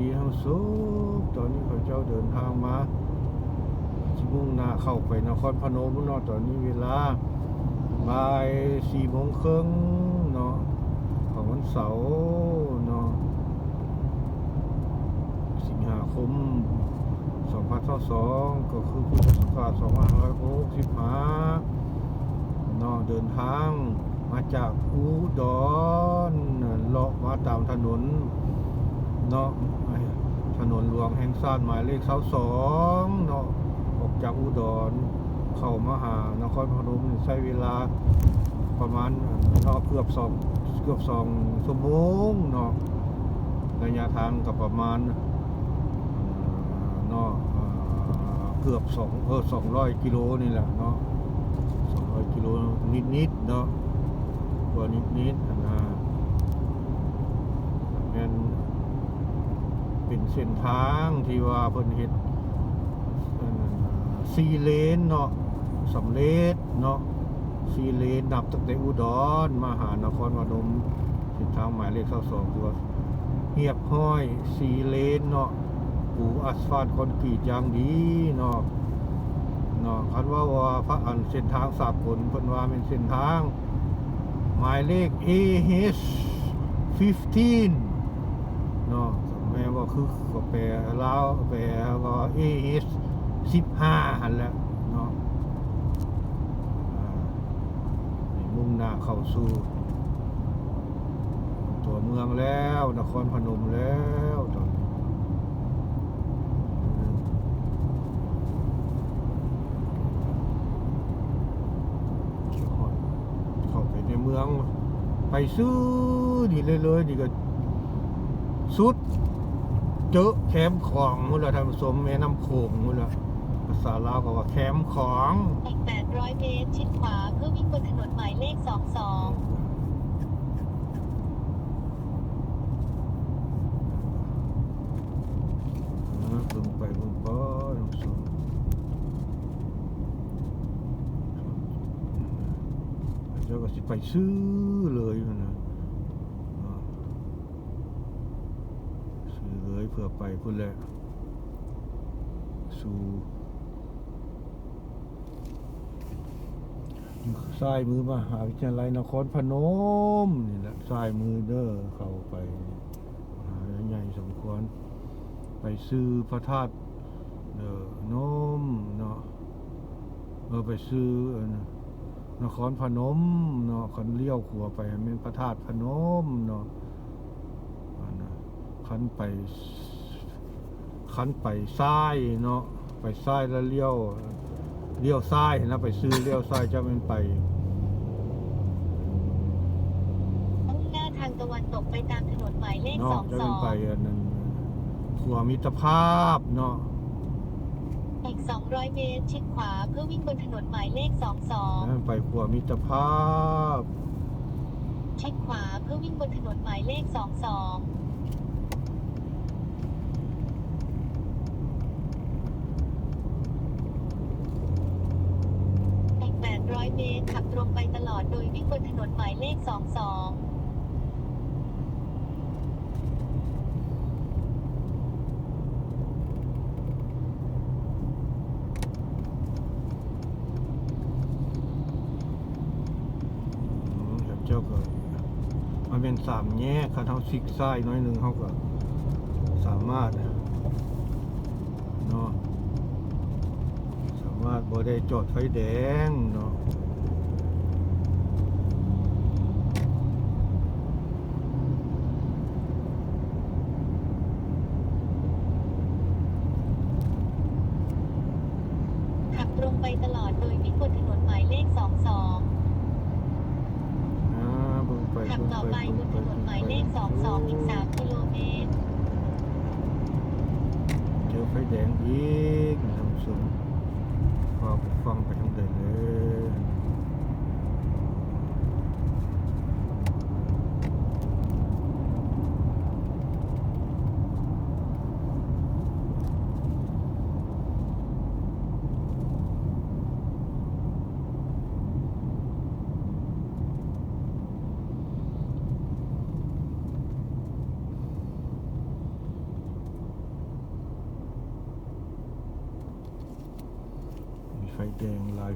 ดีทั้งสุขตอนนี้เขาเจ้าเดินทางมาชิมุ่งหน้าเข้าไปนครพนมเนาะตอนนี้เวลาบ่ายสี่โมงครึ่งเนาะของวันเสาร์เนาะสิงหาคม2022ก็คือพุทธศักราช2565เนาะเดินทางมาจากอุดรเลาะมาตามถนน เนาะถนนหลวงแห่งชาติหมายเลขเสาสองเนาะออกจากอุดร เข้ามาหานครพนมใช้เวลาประมาณเนาะเกือบสองเกือบสองชั่วโมงเนาะระยะทางก็ประมาณเนาะเกือบสองเออสองร้อยกิโลนี่แหละเนาะสองร้อยกิโลนิดๆเนาะกว่านิดๆแม่น เป็นเส้นทางที่ว่าเพิ่นเฮ็ดซีเลนเนาะสำเร็จเนาะซีเลนนับตั้งแต่อุดรมาหานครพนมเส้นทางหมายเลข22คือว่าเรียบห้อยซีเลนเนาะปูอัสฟาลต์คอนกรีตอย่างดีเนาะเนาะคันว่าว่าพระอันเส้นทางสากลเพิ่นว่าเป็นเส้นทาง หมายเลข AH 15เนาะ คือก็แปลลาวแปว่เอสสิบห้าหันแล้วเนาะมุ่งหน้าเข้าสู่ตัวเมืองแล้วนครพนมแล้วตอนเข้าไปในเมือง ไปซื้อดีเลยเลยๆนี่ก็สุด เจอแคมป์ของมุละท่านผู้ชมแม่น้ำโขงมุละภาษาลาวก็ว่าแคมป์ของอีก800 เมตร ชิดขวาเพื่อวิ่งบนถนนหมายเลข 22นะเบิ่งไปเบิ่งไปท่านผู้ชมเจ้าก็สิไปซื้อเลยมันนะอ่าซื้อ เพื่อไปพุ่นแหละสู่อยู่ซ้ายมือมหาวิทยาลัยนครพนมนี่แหละซ้ายมือเด้อเข้าไปมหาวิทยาลัยสมควร ไปซื้อพระธาตุเด้อนมเนาะเออไปซื้อนครพนมเนาะคันเลี้ยวขัวไปให้เป็นพระธาตุพนมเนาะ คันไปคันไปซ้ายเนาะไปซ้ายแล้วเลี้ยวเลี้ยวซ้ายนะไปซื้อเลี้ยวซ้ายจะเป็นไปมุ่งหน้าทางตะวันตกไปตามถนนหมายเลขเนาะจะเป็นไป22อันนั้นขัวมิตรภาพเนาะอีก 200 เมตร ชิดขวาเพื่อวิ่งบนถนนหมายเลขนั่นไปขัวมิตรภาพ22ชิดขวาเพื่อวิ่งบนถนนหมายเลข 22 อีก 800 เมตร ขับตรงไปตล อดโดยวิ่งบนถนนหมายเลข 22อืมครับเจ้าก็มันเป็นสามแยกเขาเท่าซิกซ้ายน้อยหนึ่งเขาก็สามารถเนาะสามารถบ่ได้จอดไฟแดงเนาะ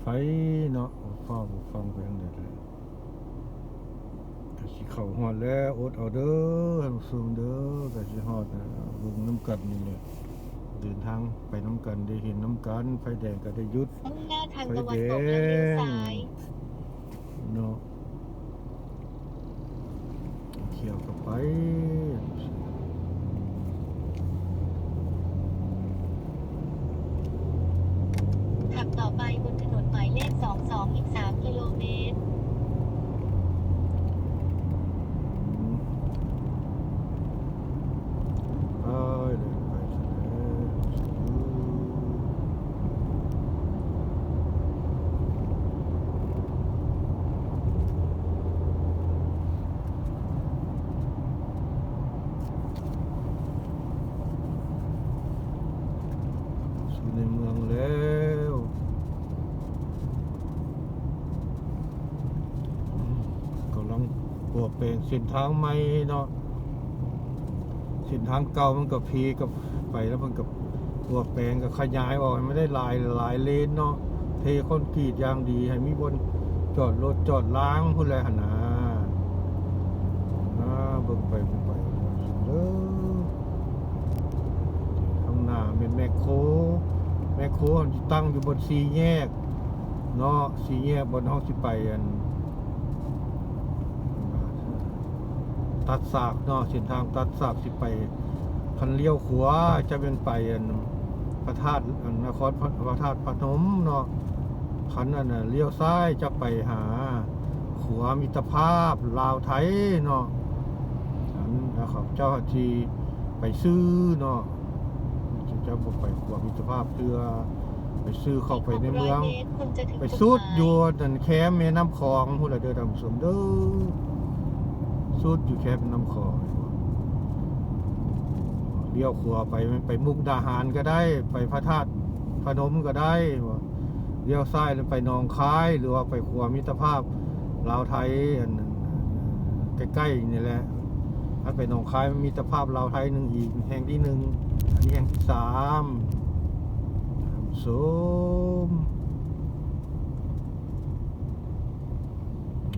ไฟเนาะฟ้าบ่ฟังไปทางใดเลยก็สิเข้าฮอดแล้วอดเอาเด้อท่านผู้ชมเด้อก็สิฮอดนะเบิ่งน้ำกันนี่แหละเดินทางไปน้ำกันได้เห็นน้ำกันไฟแดงก็ได้หยุดมุ่งหน้าทางตะวันตกและเลี้ยวซ้ายเนาะเขียวกับไป ขับต่อไปบนถนนหมายเลข 22 อีก 3 กิโลเมตร ไปเลยไปซะแล้วสู่ในเมืองแล้วอืมกำลังปวด เส้นทางใหม่เนาะเส้นทางเก่ามันก็พีกับไปแล้วมันกับตัวแปลงก็ขยายออกไม่ได้หลายหลายเลนเนาะเทคอนกรีตอย่างดี ให้มีบนจอดรถจอดล้างพุ่นแหละหนนาอ่าเบิ่งไปเบิ่งไปเด้อข้างหน้าเป็นแมคโครแมคโครตั้งอยู่บนสีแยกเนาะสีแยกบนห้องสิไปอัน ตัดสากเนาะเส้นทางตัดสากสิไปคันเลี้ยวขวาจะเป็นไปอันพระธาตุอันนครพระพระธาตุพนมเนาะคันอันน่ะเลี้ยวซ้ายจะไปหาขวามิตรภาพลาวไทยเนาะอันนะครับเจ้าหน้าที่ไปซื้อเนาะจะบอกไปขวามิตรภาพเพื่อไปซื้อเข้าไปในเมือง600เมตรคุณจะถึงไปจุดสุดหมายอยู่นั่นแคมป์แม่น้ำคลองผู้ใดเดินทางสมเด้อ สุดอยู่แคมป์น้ำคอเลี้ยวขวาไปไปมุกดาหารก็ได้ ไปพระธาตุพนมก็ได้เลี้ยวซ้ายแล้วไปหนองคาย หรือว่าไปขวามิตรภาพลาวไทยอันใกล้ๆนี่แหละถ้าไปหนองคายมันมิตรภาพลาวไทยหนึ่งอีกแห่งที่หนึ่งอันนี้แห่งที่สามสม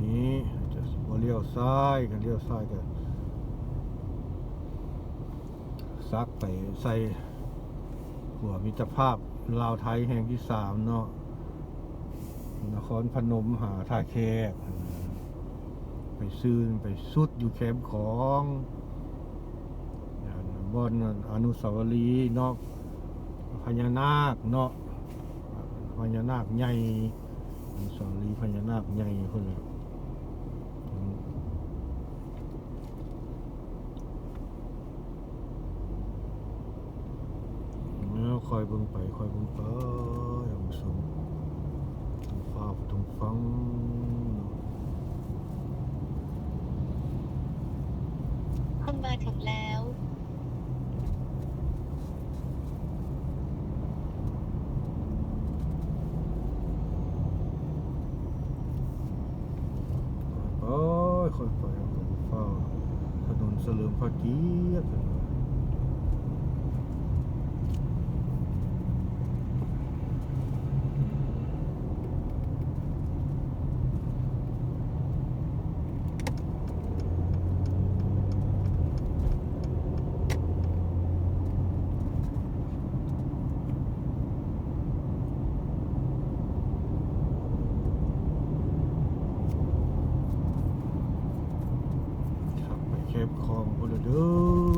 นี่จะบ่เลี้ ยวซ้ายกันเลี้ยวซ้ายกันซักไปใส่หัวมิตรภาพลาวไทยแห่งที่สามเนาะนครพนมหาท่าแขกไปซื้อไปสุดอยู่แคมป์ของอย่างบอนอนุสาวรีย์เนาะพญานาคเนาะพญานาคใหญ่อนุสาวรีย์พญานาคใหญ่คนเลย เนื้อคอย เบิ่งไปค่อยเบิ่งไปอย่างสมตรงฟ้าตรงฟังคุณมาถึงแล้วไปค่อยไปตรงฟ้าถนนเสลิมพระเกียรติขับไปแคบคลองพนละเด้อ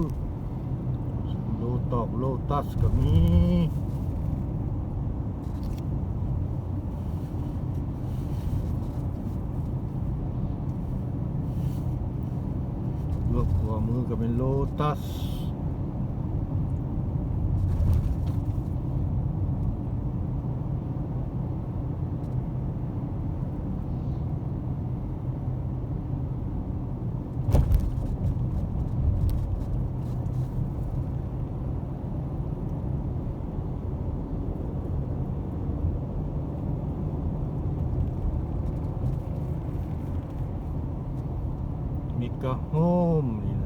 โลตอกโลตัสก็มีรวบ หัวมื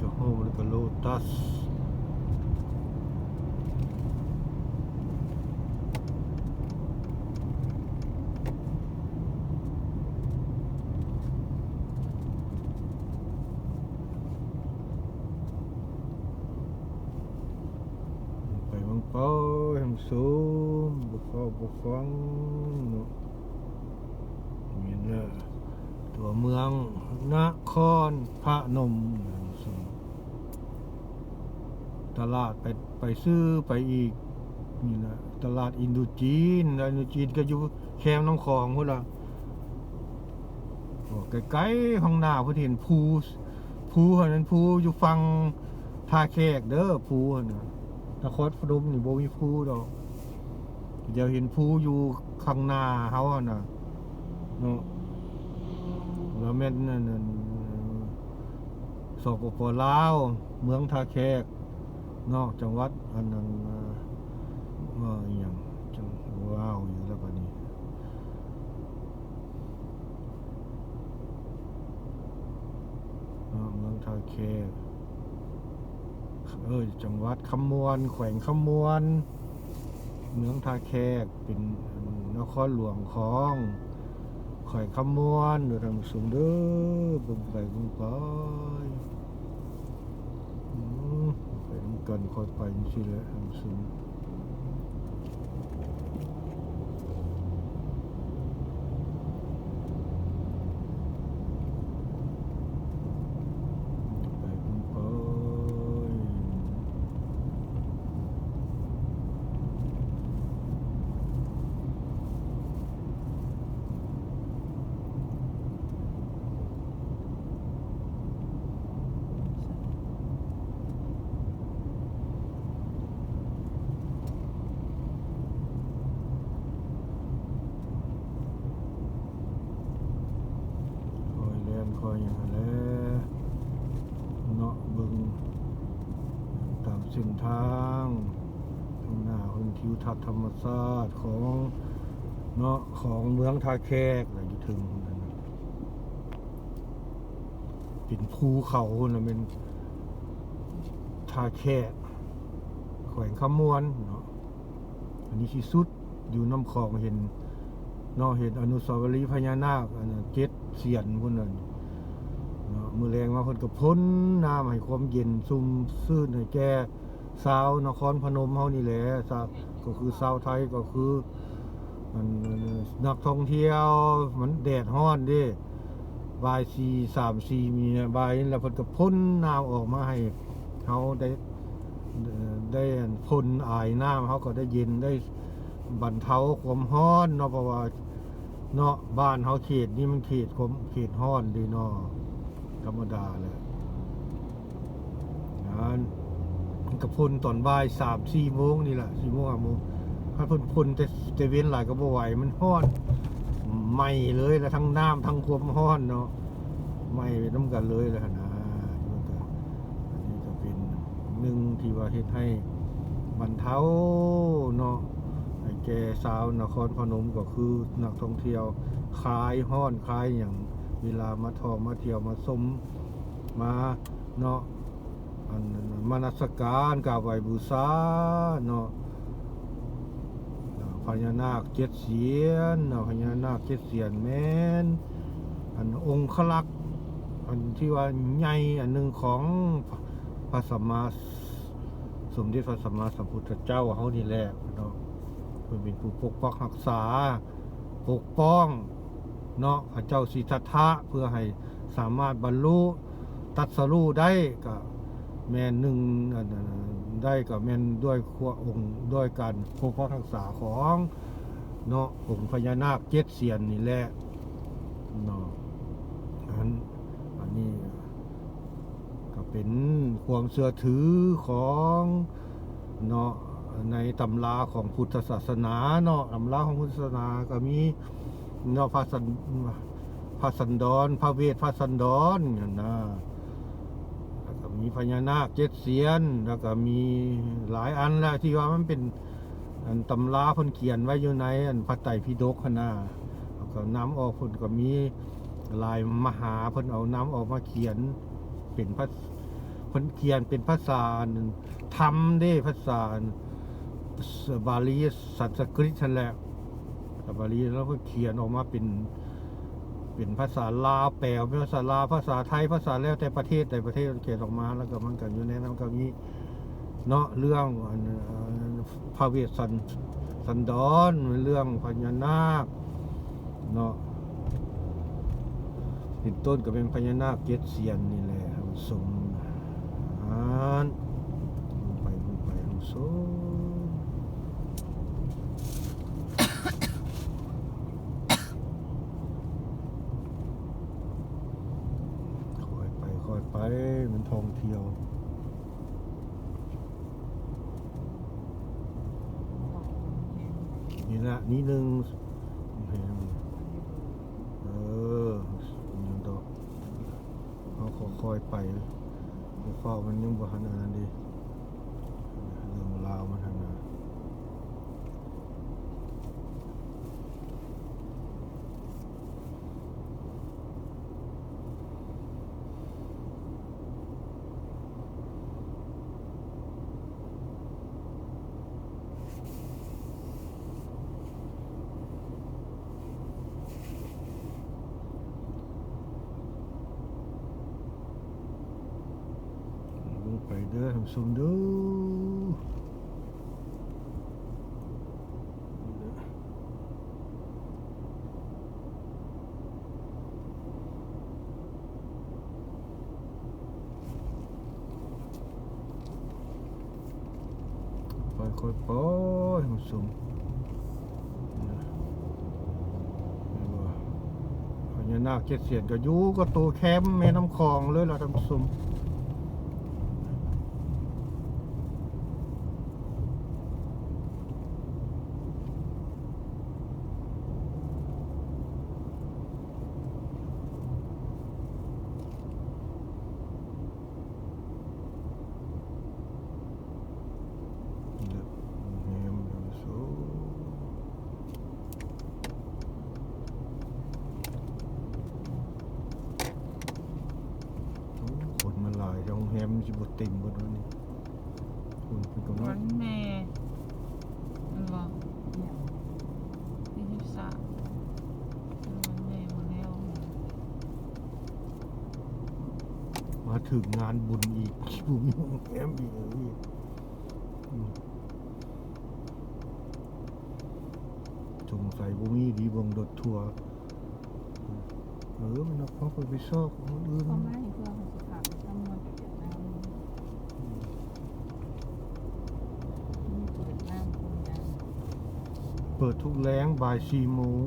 the Holy the Lotus ไปมังเป้าแห่งสูงบุกเข้าบุกฟังมีเนื้อตัวเมืองนครพระนมสม ตลาดไปไปซื้อไปอีกนี่นะตลาดอินโดจีนอินโดจีนก็อยู่แคมน้ำคลองพุ่นละโอ้ไกลๆข้างหน้าพุ่นเห็นภูภูอันนั้นภูอยู่ฟังท่าแขกเด้อภูอันนะนครพนมนี่บ่มีภูดอกเดี๋ยวเห็นภูอยู่ข้างหน้าเฮาอะนะเนาะแล้วแม่นนั่นนั่นสปปลาว เมืองท่าแขก นาะจังหวัดอันนั้นเอ่อเมื่อย่างจังว้าวอยู่แล้วบัดนี้เมืองท่าแขกเออจังหวัดคำมวน แขวงคำมวน เมืองท่าแขกเป็นนครหลวงของแขวงคำมวนอยู่ทางสูงเด้อบิ่งไปเบิ่งไปอืม ไปนำกันคอยไปจังซี่แหละทางสูง ไปคุณปอยคอยเรียนคอยอย่างนั้นแหละเนาะเบึงตามเส้น ทางข้างหน้าคนทิวทัศน์ธรรมชาติของเนาะของเมืองท่าแขกอะไรอยู่ถึงนั่นน่ะเป็นภูเขานะเป็นท่าแขกแขวงขมวนเนาะอันนี้ที่สุดอยู่น้ำคลองเห็นเนาะเห็นอนุสาวรีย์พญานาคอันนั้นเจ็ดเสียนบนนั่นเนาะมือแรงมาเพิ่นก็พ้นน้ำให้ความเย็นซุ่มซื่นให้แก่ สาวนครพนมเฮานี่แหละสาวก็คือสาวไทยก็คืออันนักท่องเที่ยวมันแดดร้อนเด้บายสี่สามสี่มีบายแล้วเพิ่นก็พ้นน้ำออกมาให้เฮาได้ได้พ่นอายน้ำเฮาก็ได้เย็นได้บรรเทาความร้อนเนาะเพราะว่าเนาะบ้านเฮาเขตนี่มันเขตความเขตร้อนดีเนาะธรรมดาเลยนั้น มันกระพ่นตอนบ่ายสามสี่โมงนี่แหละสี่โมงห้าโมงถ้าเพ่นพ่นแต่แต่เว้นหลายก็บ่ไหวมันร้อนไหมเลยแล้วทั้งน้ำทั้งความร้อนเนาะไหมไปน้ำกันเลยแหละนะนก็อันนี้ก็เป็นหนึ่งที่ว่าเฮ็ดให้บรรเทาเนาะไอ้แกสาวนครพนมก็คือนักท่องเที่ยวคลายห้อนคลายอย่างเวลามาทอมาเที่ยวมาสมมาเนาะ อันมานัสการกราบไหวบูชาเนาะอ่าพญานาคเจ็ดเสียนเนาะพญานาคเจ็ดเสียนแม่นอันองค์ขลักษ์อันที่ว่าใหญ่อันหนึ่งของพระสัมมาสมเด็จพระสัมมาสัมพุทธเจ้าเขานี่แหละเนาะเพื่อเป็นผู้ปกปักรักษา ปกป้องเนาะพระเจ้าสิทธัตถะเพื่อให้สามารถบรรลุตัดสรู้ได้ก็ แม่นหนึ่งได้ก็แม่นด้วยขั้วองค์ด้วยการปกปักรักษาของเนาะองค์พญานาคเจ็ดเสียนนี่แหละเนาะอันอันนี้ก็เป็นความเชื่อถือของเนาะในตำราของพุทธศาสนาเนาะตำราของพุทธศาสนาก็มีเนาะพระสันพระสันดรพระเวทพระสันดรนั่นะ มีพญานาคเจ็ดเสียน แล้วก็มีหลายอันแหละที่ว่ามันเป็นอันตำราพนเขียนไว้อยู่ในอันพระไตรปิฎกหั้นนะแล้วก็น้ำออกพนก็มีลายมหาพนเอาน้ำออกมาเขียนเป็นภาเพิ่นเขียนเป็นภาษาธรรมเด้ภาษาบาลีสันสกฤตนั่นแหละบาลีแล้วก็เขียนออกมาเป็น เป็นภาษาลาวแปลเป็นภาษาลาวภาษาไทยภาษาแล้วแต่ประเทศแต่ประเทศเขียนออกมาแล้วก็มันก็อยู่ในนั้นก็มีเนาะเรื่องพระเวสสันสันดรเรื่องพญานาคเนาะเป็นต้นก็เป็นพญานาคเจ็ดเสียนนี่แหละรับสมอ่านลงไปลงไปลงโซ ค่อยไปค่อยไปมันท่องเที่ยวนี่ละนี่หนึ่งเห็นเออยังดอกเอาขอคอยไปเฝ้ามันยังบ่ทันอันนั้นดีเรื่องราวมันทันนะลง ไปเด้อทำซุมดูไปค่อยไปทำซุมนะนี่ว่าพญานาคเจ็ดเสียนก็อยู่ก็ตัวแคมป์แม่น้ำคลองเลยล่ะทำซุม Ja, hem en zo. โอ้คนมา หลายโรงแรมสิบเต็มหมดแล้วนี่คนเป็นตรงวันั้นนแม่มันบอกที่สิบสามวันแม่มาแล้วมาถึงงานบุญอีกบุญโรงแรมอีกเอ้ยอืมสงสัยบุมีดีเบงรถทัวร์เออมันเอาเข้าไปไปซอกคนอื่นพ่อแม่เพื่อนของสุภาพทำงานไปเวียดนามมีเปิดน้ำคุณยัง เปิดทุกแรงบ่ายสี่โมง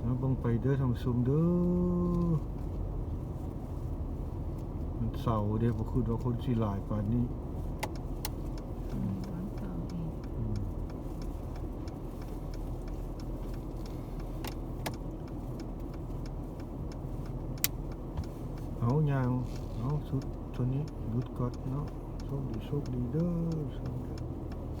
แล้วบังไปเด้อทำซุมเด้อ มันเสาเด้อบ่คือว่าคนสิหลายป่านนี้เสาอีกอืมเอางเอาสุดตัวนี้หยุดกอนเนาะ โชคดี